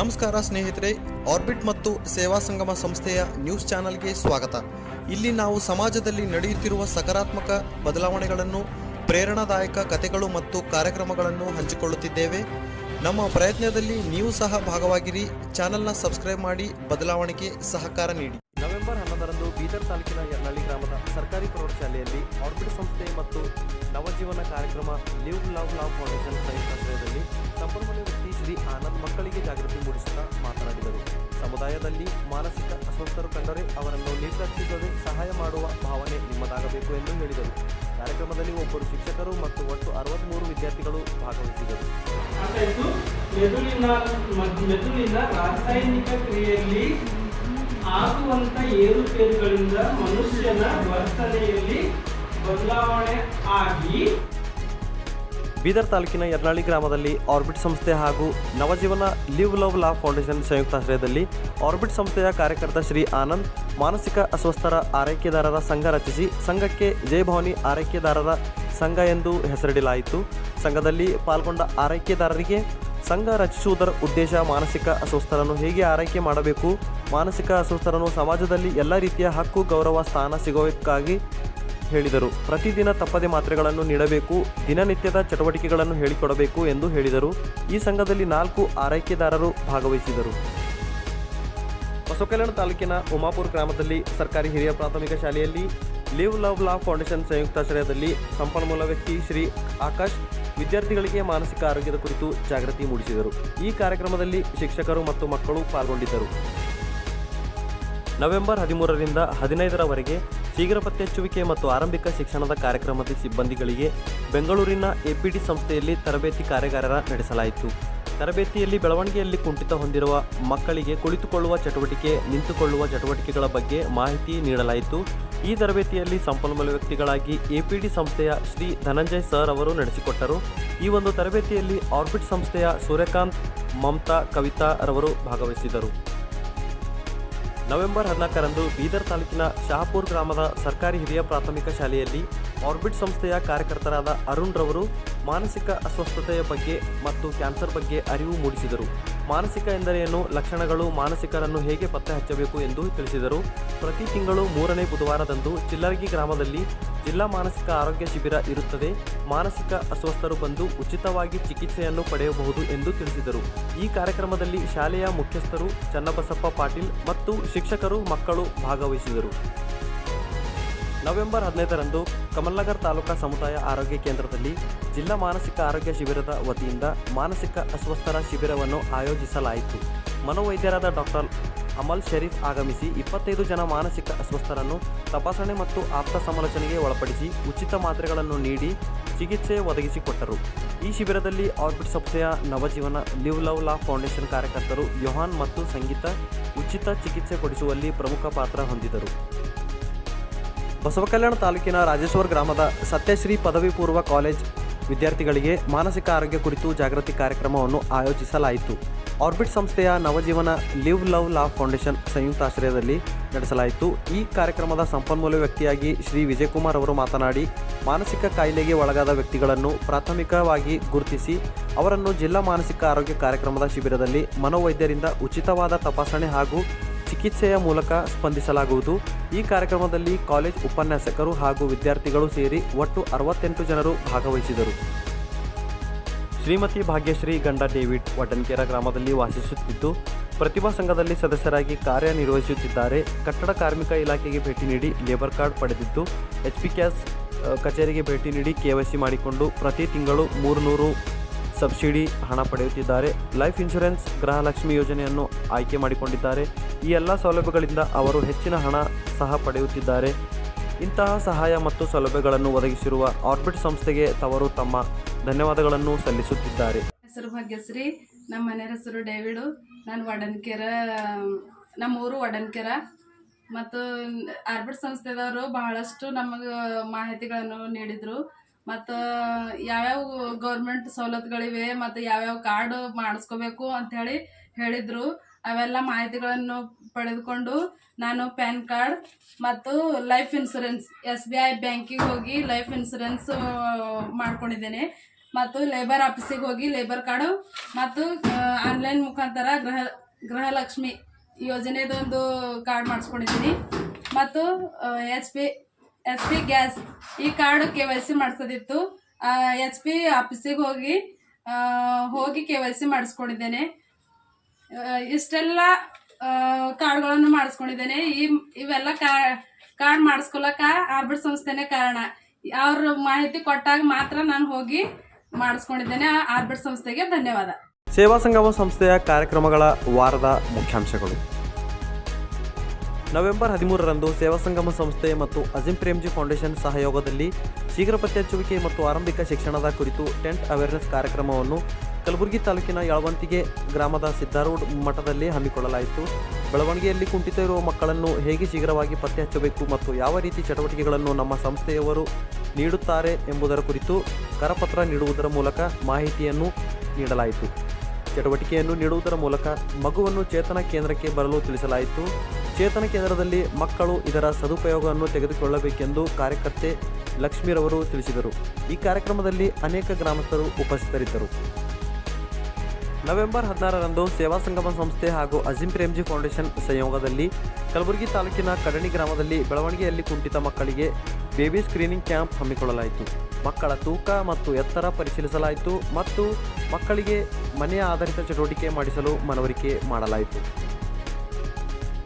ನಮಸ್ಕಾರ ಸ್ನೇಹಿತರೆ ಆರ್ಬಿಟ್ ಮತ್ತು ಸೇವಾ ಸಂಗಮ ಸಂಸ್ಥೆಯ ನ್ಯೂಸ್ ಚಾನೆಲ್ಗೆ ಸ್ವಾಗತ. ಇಲ್ಲಿ ನಾವು ಸಮಾಜದಲ್ಲಿ ನಡೆಯುತ್ತಿರುವ ಸಕಾರಾತ್ಮಕ ಬದಲಾವಣೆಗಳನ್ನು, ಪ್ರೇರಣಾದಾಯಕ ಕಥೆಗಳು ಮತ್ತು ಕಾರ್ಯಕ್ರಮಗಳನ್ನು ಹಂಚಿಕೊಳ್ಳುತ್ತಿದ್ದೇವೆ. ನಮ್ಮ ಪ್ರಯತ್ನದಲ್ಲಿ ನೀವು ಸಹ ಭಾಗವಾಗಿರಿ. ಚಾನೆಲ್ನ ಸಬ್ಸ್ಕ್ರೈಬ್ ಮಾಡಿ, ಬದಲಾವಣೆಗೆ ಸಹಕಾರ ನೀಡಿ. ನವೆಂಬರ್ ಹನ್ನೊಂದರಂದು ಬೀದರ್ ತಾಲೂಕಿನ ಯರ್ನಳ್ಳಿ ಗ್ರಾಮದ ಸರ್ಕಾರಿ ಪ್ರೌಢಶಾಲೆಯಲ್ಲಿ ಆರ್ಬಿಟ್ ಸಂಸ್ಥೆ ಮತ್ತು ನವಜೀವನ ಕಾರ್ಯಕ್ರಮ ಲಿವ್ ಲವ್ ಲವ್ ಫೌಂಡೇಶನ್ ಸಂಯುಕ್ತಾಶ್ರಯದಲ್ಲಿ ಸಂಪನ್ಮೂಲ ವ್ಯಕ್ತಿ ಶ್ರೀ ಆನಂದ್ ಮಕ್ಕಳಿಗೆ ಜಾಗೃತಿ ಮೂಡಿಸುತ್ತಾ ಮಾತನಾಡಿದರು. ಸಮುದಾಯದಲ್ಲಿ ಮಾನಸಿಕ ಅಸ್ವಸ್ಥರು ಕಂಡರೆ ಅವರನ್ನು ನಿರ್ಲಕ್ಷಿಸದೆ ಸಹಾಯ ಮಾಡುವ ಭಾವನೆ ನಿಮ್ಮದಾಗಬೇಕು ಎಂದು ಹೇಳಿದರು. ಕಾರ್ಯಕ್ರಮದಲ್ಲಿ ಒಬ್ಬರು ಶಿಕ್ಷಕರು ಮತ್ತು ಒಟ್ಟು ಅರವತ್ತ್ಮೂರು ವಿದ್ಯಾರ್ಥಿಗಳು ಭಾಗವಹಿಸಿದರು. ಮೆದುಳಿನ ರಾಸಾಯನಿಕ ಕ್ರಿಯೆಯಲ್ಲಿ ಆಗುವಂತ ಏರುಪೇರುಗಳಿಂದ ಮನುಷ್ಯನ ವರ್ತನೆಯಲ್ಲಿ ಬದಲಾವಣೆ ಆಗಿ ಬೀದರ್ ತಾಲೂಕಿನ ಯರ್ನಾಳಿ ಗ್ರಾಮದಲ್ಲಿ ಆರ್ಬಿಟ್ ಸಂಸ್ಥೆ ಹಾಗೂ Navajeevana Live Love Law Foundation ಸಂಯುಕ್ತಾಶ್ರಯದಲ್ಲಿ ಆರ್ಬಿಟ್ ಸಂಸ್ಥೆಯ ಕಾರ್ಯಕರ್ತ ಶ್ರೀ ಆನಂದ್ ಮಾನಸಿಕ ಅಸ್ವಸ್ಥರ ಆರೈಕೆದಾರರ ಸಂಘ ರಚಿಸಿ ಸಂಘಕ್ಕೆ ಜಯಭವಾನಿ ಆರೈಕೆದಾರರ ಸಂಘ ಎಂದು ಹೆಸರಿಡಲಾಯಿತು. ಸಂಘದಲ್ಲಿ ಪಾಲ್ಗೊಂಡ ಆರೈಕೆದಾರರಿಗೆ ಸಂಘ ರಚಿಸುವುದರ ಉದ್ದೇಶ ಮಾನಸಿಕ ಅಸ್ವಸ್ಥರನ್ನು ಹೇಗೆ ಆರೈಕೆ ಮಾಡಬೇಕು? ಮಾನಸಿಕ ಅಸ್ವಸ್ಥರನ್ನು ಸಮಾಜದಲ್ಲಿ ಎಲ್ಲ ರೀತಿಯ ಹಕ್ಕು, ಗೌರವ, ಸ್ಥಾನ ಸಿಗುವುದಕ್ಕಾಗಿ ಹೇಳಿದರು. ಪ್ರತಿದಿನ ತಪ್ಪದೆ ಮಾತ್ರೆಗಳನ್ನು ನೀಡಬೇಕು, ದಿನನಿತ್ಯದ ಚಟುವಟಿಕೆಗಳನ್ನು ಹೇಳಿಕೊಡಬೇಕು ಎಂದು ಹೇಳಿದರು. ಈ ಸಂಘದಲ್ಲಿ ನಾಲ್ಕು ಆರೈಕೆದಾರರು ಭಾಗವಹಿಸಿದರು. ಬಸವಕಲ್ಯಾಣ ತಾಲೂಕಿನ ಉಮಾಪುರ ಗ್ರಾಮದಲ್ಲಿ ಸರ್ಕಾರಿ ಹಿರಿಯ ಪ್ರಾಥಮಿಕ ಶಾಲೆಯಲ್ಲಿ ಲಿವ್ ಲವ್ ಲಾ ಫೌಂಡೇಶನ್ ಸಂಯುಕ್ತಾಶ್ರಯದಲ್ಲಿ ಸಂಪನ್ಮೂಲ ವ್ಯಕ್ತಿ ಶ್ರೀ ಆಕಾಶ್ ವಿದ್ಯಾರ್ಥಿಗಳಿಗೆ ಮಾನಸಿಕ ಆರೋಗ್ಯದ ಕುರಿತು ಜಾಗೃತಿ ಮೂಡಿಸಿದರು. ಈ ಕಾರ್ಯಕ್ರಮದಲ್ಲಿ ಶಿಕ್ಷಕರು ಮತ್ತು ಮಕ್ಕಳು ಪಾಲ್ಗೊಂಡಿದ್ದರು. ನವೆಂಬರ್ ಹದಿಮೂರರಿಂದ ಹದಿನೈದರವರೆಗೆ ಶೀಘ್ರ ಪತ್ತೆಹಚ್ಚುವಿಕೆ ಮತ್ತು ಆರಂಭಿಕ ಶಿಕ್ಷಣದ ಕಾರ್ಯಕ್ರಮದ ಸಿಬ್ಬಂದಿಗಳಿಗೆ ಬೆಂಗಳೂರಿನ ಎಪಿಡಿ ಸಂಸ್ಥೆಯಲ್ಲಿ ತರಬೇತಿ ಕಾರ್ಯಾಗಾರ ನಡೆಸಲಾಯಿತು. ತರಬೇತಿಯಲ್ಲಿ ಬೆಳವಣಿಗೆಯಲ್ಲಿ ಕುಂಠಿತ ಹೊಂದಿರುವ ಮಕ್ಕಳಿಗೆ ಕುಳಿತುಕೊಳ್ಳುವ ಚಟುವಟಿಕೆ, ನಿಂತುಕೊಳ್ಳುವ ಚಟುವಟಿಕೆಗಳ ಬಗ್ಗೆ ಮಾಹಿತಿ ನೀಡಲಾಯಿತು. ಈ ತರಬೇತಿಯಲ್ಲಿ ಸಂಪನ್ಮೂಲ ವ್ಯಕ್ತಿಗಳಾಗಿ ಎಪಿಡಿ ಸಂಸ್ಥೆಯ ಶ್ರೀ ಧನಂಜಯ್ ಸರ್ ಅವರು ನಡೆಸಿಕೊಟ್ಟರು. ಈ ಒಂದು ತರಬೇತಿಯಲ್ಲಿ ಆರ್ಬಿಟ್ ಸಂಸ್ಥೆಯ ಸೂರ್ಯಕಾಂತ್, ಮಮತಾ, ಕವಿತಾ ರವರು ಭಾಗವಹಿಸಿದರು. ನವೆಂಬರ್ ಹದಿನಾಲ್ಕರಂದು ಬೀದರ್ ತಾಲೂಕಿನ ಶಹಾಪುರ್ ಗ್ರಾಮದ ಸರ್ಕಾರಿ ಹಿರಿಯ ಪ್ರಾಥಮಿಕ ಶಾಲೆಯಲ್ಲಿ ಆರ್ಬಿಟ್ ಸಂಸ್ಥೆಯ ಕಾರ್ಯಕರ್ತರಾದ ಅರುಣ್ ರವರು ಮಾನಸಿಕ ಅಸ್ವಸ್ಥತೆಯ ಬಗ್ಗೆ ಮತ್ತು ಕ್ಯಾನ್ಸರ್ ಬಗ್ಗೆ ಅರಿವು ಮೂಡಿಸಿದರು. ಮಾನಸಿಕ ಎಂದರೇನು? ಲಕ್ಷಣಗಳು ಮಾನಸಿಕರನ್ನು ಹೇಗೆ ಪತ್ತೆ ಹಚ್ಚಬೇಕು ಎಂದು ತಿಳಿಸಿದರು. ಪ್ರತಿ ತಿಂಗಳು ಮೂರನೇ ಬುಧವಾರದಂದು ಚಿಲ್ಲರ್ಗಿ ಗ್ರಾಮದಲ್ಲಿ ಜಿಲ್ಲಾ ಮಾನಸಿಕ ಆರೋಗ್ಯ ಶಿಬಿರ ಇರುತ್ತದೆ. ಮಾನಸಿಕ ಅಸ್ವಸ್ಥರು ಬಂದು ಉಚಿತವಾಗಿ ಚಿಕಿತ್ಸೆಯನ್ನು ಪಡೆಯಬಹುದು ಎಂದು ತಿಳಿಸಿದರು. ಈ ಕಾರ್ಯಕ್ರಮದಲ್ಲಿ ಶಾಲೆಯ ಮುಖ್ಯಸ್ಥರು ಚನ್ನಬಸಪ್ಪ ಪಾಟೀಲ್ ಮತ್ತು ಶಿಕ್ಷಕರು ಮಕ್ಕಳು ಭಾಗವಹಿಸಿದರು. ನವೆಂಬರ್ ಹದಿನೈದರಂದು ಕಮಲ್ನಗರ್ ತಾಲೂಕಾ ಸಮುದಾಯ ಆರೋಗ್ಯ ಕೇಂದ್ರದಲ್ಲಿ ಜಿಲ್ಲಾ ಮಾನಸಿಕ ಆರೋಗ್ಯ ಶಿಬಿರದ ವತಿಯಿಂದ ಮಾನಸಿಕ ಅಸ್ವಸ್ಥರ ಶಿಬಿರವನ್ನು ಆಯೋಜಿಸಲಾಯಿತು. ಮನೋವೈದ್ಯರಾದ ಡಾಕ್ಟರ್ ಅಮಲ್ ಶರೀಫ್ ಆಗಮಿಸಿ ಇಪ್ಪತ್ತೈದು ಜನ ಮಾನಸಿಕ ಅಸ್ವಸ್ಥರನ್ನು ತಪಾಸಣೆ ಮತ್ತು ಆಪ್ತ ಸಮಾಲೋಚನೆಗೆ ಒಳಪಡಿಸಿ ಉಚಿತ ಮಾತ್ರೆಗಳನ್ನು ನೀಡಿ ಚಿಕಿತ್ಸೆ ಒದಗಿಸಿಕೊಟ್ಟರು. ಈ ಶಿಬಿರದಲ್ಲಿ ಆರ್ಬಿಟ್ ಸಂಸ್ಥೆಯ Navajeevana Live Love Law Foundation ಕಾರ್ಯಕರ್ತರು ಯೋಹಾನ್ ಮತ್ತು ಸಂಗೀತ ಉಚಿತ ಚಿಕಿತ್ಸೆ ಕೊಡಿಸುವಲ್ಲಿ ಪ್ರಮುಖ ಪಾತ್ರ ಹೊಂದಿದರು. ಬಸವಕಲ್ಯಾಣ ತಾಲೂಕಿನ ರಾಜೇಶ್ವರ ಗ್ರಾಮದ ಸತ್ಯಶ್ರೀ ಪದವಿ ಪೂರ್ವ ಕಾಲೇಜ್ ವಿದ್ಯಾರ್ಥಿಗಳಿಗೆ ಮಾನಸಿಕ ಆರೋಗ್ಯ ಕುರಿತು ಜಾಗೃತಿ ಕಾರ್ಯಕ್ರಮವನ್ನು ಆಯೋಜಿಸಲಾಯಿತು. ಆರ್ಬಿಟ್ ಸಂಸ್ಥೆಯ Navajeevana Live Love Law Foundation ಸಂಯುಕ್ತಾಶ್ರಯದಲ್ಲಿ ನಡೆಸಲಾಯಿತು. ಈ ಕಾರ್ಯಕ್ರಮದ ಸಂಪನ್ಮೂಲ ವ್ಯಕ್ತಿಯಾಗಿ ಶ್ರೀ ವಿಜಯಕುಮಾರ್ ಅವರು ಮಾತನಾಡಿ, ಮಾನಸಿಕ ಕಾಯಿಲೆಗೆ ಒಳಗಾದ ವ್ಯಕ್ತಿಗಳನ್ನು ಪ್ರಾಥಮಿಕವಾಗಿ ಗುರುತಿಸಿ, ಅವರನ್ನು ಜಿಲ್ಲಾ ಮಾನಸಿಕ ಆರೋಗ್ಯ ಕಾರ್ಯಕ್ರಮದ ಶಿಬಿರದಲ್ಲಿ ಮನೋವೈದ್ಯರಿಂದ ಉಚಿತವಾದ ತಪಾಸಣೆ ಹಾಗೂ ಚಿಕಿತ್ಸೆಯ ಮೂಲಕ ಸ್ಪಂದಿಸಲಾಗುವುದು. ಈ ಕಾರ್ಯಕ್ರಮದಲ್ಲಿ ಕಾಲೇಜ್ ಉಪನ್ಯಾಸಕರು ಹಾಗೂ ವಿದ್ಯಾರ್ಥಿಗಳು ಸೇರಿ ಒಟ್ಟು ಅರವತ್ತೆಂಟು ಜನರು ಭಾಗವಹಿಸಿದರು. ಶ್ರೀಮತಿ ಭಾಗ್ಯಶ್ರೀ ಗಂಡ ಡೇವಿಡ್ ವಡನ್ಕೆರ ಗ್ರಾಮದಲ್ಲಿ ವಾಸಿಸುತ್ತಿದ್ದು, ಪ್ರತಿಭಾ ಸಂಘದಲ್ಲಿ ಸದಸ್ಯರಾಗಿ ಕಾರ್ಯನಿರ್ವಹಿಸುತ್ತಿದ್ದಾರೆ. ಕಟ್ಟಡ ಕಾರ್ಮಿಕ ಇಲಾಖೆಗೆ ಭೇಟಿ ನೀಡಿ ಲೇಬರ್ ಕಾರ್ಡ್ ಪಡೆದಿದ್ದು, ಎಚ್ ಪಿ ಕ್ಯಾಸ್ ಕಚೇರಿಗೆ ಭೇಟಿ ನೀಡಿ ಕೆ ವೈ ಸಿ ಮಾಡಿಕೊಂಡು ಪ್ರತಿ ತಿಂಗಳು ಮೂರು ನೂರು ಸಬ್ಸಿಡಿ ಹಣ ಪಡೆಯುತ್ತಿದ್ದಾರೆ. ಲೈಫ್ ಇನ್ಶೂರೆನ್ಸ್ ಗೃಹಲಕ್ಷ್ಮಿ ಯೋಜನೆಯನ್ನು ಆಯ್ಕೆ ಮಾಡಿಕೊಂಡಿದ್ದಾರೆ. ಈ ಎಲ್ಲ ಸೌಲಭ್ಯಗಳಿಂದ ಅವರು ಹೆಚ್ಚಿನ ಹಣ ಸಹ ಪಡೆಯುತ್ತಿದ್ದಾರೆ. ಇಂತಹ ಸಹಾಯ ಮತ್ತು ಸೌಲಭ್ಯಗಳನ್ನು ಒದಗಿಸಿರುವ ಆರ್ಬಿಟ್ ಸಂಸ್ಥೆಗೆ ತವರು ತಮ್ಮ ಧನ್ಯವಾದಗಳನ್ನು ಸಲ್ಲಿಸುತ್ತಿದ್ದಾರೆ. ಹೆಸರು ಭಾಗ್ಯಶ್ರೀ. ನಮ್ಮ ಮನೆಯ ಹೆಸರು ಡೇವಿಡು. ನಾನು ವಡನ್ಕೆರ ನಮ್ಮ ಊರು ವಡನ್ಕೆರ. ಮತ್ತು ಆರ್ಬಿಟ್ ಸಂಸ್ಥೆದವರು ಬಹಳಷ್ಟು ನಮಗೆ ಮಾಹಿತಿಗಳನ್ನು ನೀಡಿದರು. ಮತ್ತು ಯಾವ್ಯಾವ ಗೌರ್ಮೆಂಟ್ ಸವಲತ್ತುಗಳಿವೆ ಮತ್ತು ಯಾವ್ಯಾವ ಕಾರ್ಡ್ ಮಾಡಿಸ್ಕೋಬೇಕು ಅಂಥೇಳಿ ಹೇಳಿದರು. ಅವೆಲ್ಲ ಮಾಹಿತಿಗಳನ್ನು ಪಡೆದುಕೊಂಡು ನಾನು ಪ್ಯಾನ್ ಕಾರ್ಡ್ ಮತ್ತು life insurance, S B I ಬ್ಯಾಂಕಿಗೆ ಹೋಗಿ ಲೈಫ್ ಇನ್ಸೂರೆನ್ಸ್ ಮಾಡ್ಕೊಂಡಿದ್ದೇನೆ. ಮತ್ತು ಲೇಬರ್ ಆಫೀಸಿಗೆ ಹೋಗಿ ಲೇಬರ್ ಕಾರ್ಡು ಮತ್ತು ಆನ್ಲೈನ್ ಮುಖಾಂತರ ಗೃಹ, ಗೃಹಲಕ್ಷ್ಮಿ ಯೋಜನೆದೊಂದು ಕಾರ್ಡ್ ಮಾಡಿಸ್ಕೊಂಡಿದ್ದೀನಿ. ಮತ್ತು H P H P gas ಈ ಕಾರ್ಡು ಕೆ ವೈ ಸಿ ಮಾಡಿಸೋದಿತ್ತು. ಎಚ್ ಪಿ ಆಫೀಸಿಗೆ ಹೋಗಿ ಹೋಗಿ ಕೆ ವೈ ಸಿ ಮಾಡಿಸ್ಕೊಂಡಿದ್ದೇನೆ. ಇಷ್ಟೆಲ್ಲ ಕಾರ್ಡ್ಗಳನ್ನು ಮಾಡಿಸ್ಕೊಂಡಿದ್ದೇನೆ. ಈ, ಇವೆಲ್ಲ ಕಾರ್ಡ್ ಮಾಡಿಸ್ಕೊಳಕ ಆರ್ಬಿಟ್ ಸಂಸ್ಥೆನೇ ಕಾರಣ. ಅವ್ರ ಮಾಹಿತಿ ಕೊಟ್ಟಾಗ ಮಾತ್ರ ನಾನು ಹೋಗಿ ಮಾಡಿಸ್ಕೊಂಡಿದ್ದೇನೆ. ಆರ್ಬಿಟ್ ಸಂಸ್ಥೆಗೆ ಧನ್ಯವಾದ. ಸೇವಾ ಸಂಗಮ ಸಂಸ್ಥೆಯ ಕಾರ್ಯಕ್ರಮಗಳ ವಾರದ ಮುಖ್ಯಾಂಶಗಳು. ನವೆಂಬರ್ ಹದಿಮೂರರಂದು ಸೇವಾ ಸಂಗಮ ಸಂಸ್ಥೆ ಮತ್ತು ಅಜಿಂ ಪ್ರೇಮ್ಜಿ ಫೌಂಡೇಶನ್ ಸಹಯೋಗದಲ್ಲಿ ಶೀಘ್ರ ಪತ್ತೆ ಹಚ್ಚುವಿಕೆ ಮತ್ತು ಆರಂಭಿಕ ಶಿಕ್ಷಣದ ಕುರಿತು ಟೆಂಟ್ ಅವೇರ್ನೆಸ್ ಕಾರ್ಯಕ್ರಮವನ್ನು ಕಲಬುರಗಿ ತಾಲೂಕಿನ ಯಳವಂತಿಗೆ ಗ್ರಾಮದ ಸಿದ್ದಾರೂಢ ಮಠದಲ್ಲಿ ಹಮ್ಮಿಕೊಳ್ಳಲಾಯಿತು. ಬೆಳವಣಿಗೆಯಲ್ಲಿ ಕುಂಠಿತ ಇರುವ ಮಕ್ಕಳನ್ನು ಹೇಗೆ ಶೀಘ್ರವಾಗಿ ಪತ್ತೆ ಹಚ್ಚಬೇಕು ಮತ್ತು ಯಾವ ರೀತಿ ಚಟುವಟಿಕೆಗಳನ್ನು ನಮ್ಮ ಸಂಸ್ಥೆಯವರು ನೀಡುತ್ತಾರೆ ಎಂಬುದರ ಕುರಿತು ಕರಪತ್ರ ನೀಡುವುದರ ಮೂಲಕ ಮಾಹಿತಿಯನ್ನು ನೀಡಲಾಯಿತು. ಚಟುವಟಿಕೆಯನ್ನು ನೀಡುವುದರ ಮೂಲಕ ಮಗುವನ್ನು ಚೇತನ ಕೇಂದ್ರಕ್ಕೆ ಬರಲು ತಿಳಿಸಲಾಯಿತು. ಚೇತನ ಕೇಂದ್ರದಲ್ಲಿ ಮಕ್ಕಳು ಇದರ ಸದುಪಯೋಗವನ್ನು ತೆಗೆದುಕೊಳ್ಳಬೇಕೆಂದು ಕಾರ್ಯಕರ್ತೆ ಲಕ್ಷ್ಮೀರವರು ತಿಳಿಸಿದರು. ಈ ಕಾರ್ಯಕ್ರಮದಲ್ಲಿ ಅನೇಕ ಗ್ರಾಮಸ್ಥರು ಉಪಸ್ಥಿತರಿದ್ದರು. ನವೆಂಬರ್ ಹದಿನಾರರಂದು ಸೇವಾ ಸಂಗಮ ಸಂಸ್ಥೆ ಹಾಗೂ ಅಜಿಂ ಪ್ರೇಮ್ಜಿ ಫೌಂಡೇಶನ್ ಸಂಯೋಗದಲ್ಲಿ ಕಲಬುರಗಿ ತಾಲೂಕಿನ ಕಡಣಿ ಗ್ರಾಮದಲ್ಲಿ ಬೆಳವಣಿಗೆಯಲ್ಲಿ ಕುಂಠಿತ ಮಕ್ಕಳಿಗೆ ಬೇಬಿ ಸ್ಕ್ರೀನಿಂಗ್ ಕ್ಯಾಂಪ್ ಹಮ್ಮಿಕೊಳ್ಳಲಾಯಿತು. ಮಕ್ಕಳ ತೂಕ ಮತ್ತು ಎತ್ತರ ಪರಿಶೀಲಿಸಲಾಯಿತು ಮತ್ತು ಮಕ್ಕಳಿಗೆ ಮನೆಯ ಆಧಾರಿತ ಚಟುವಟಿಕೆ ಮಾಡಿಸಲು ಮನವರಿಕೆ ಮಾಡಲಾಯಿತು.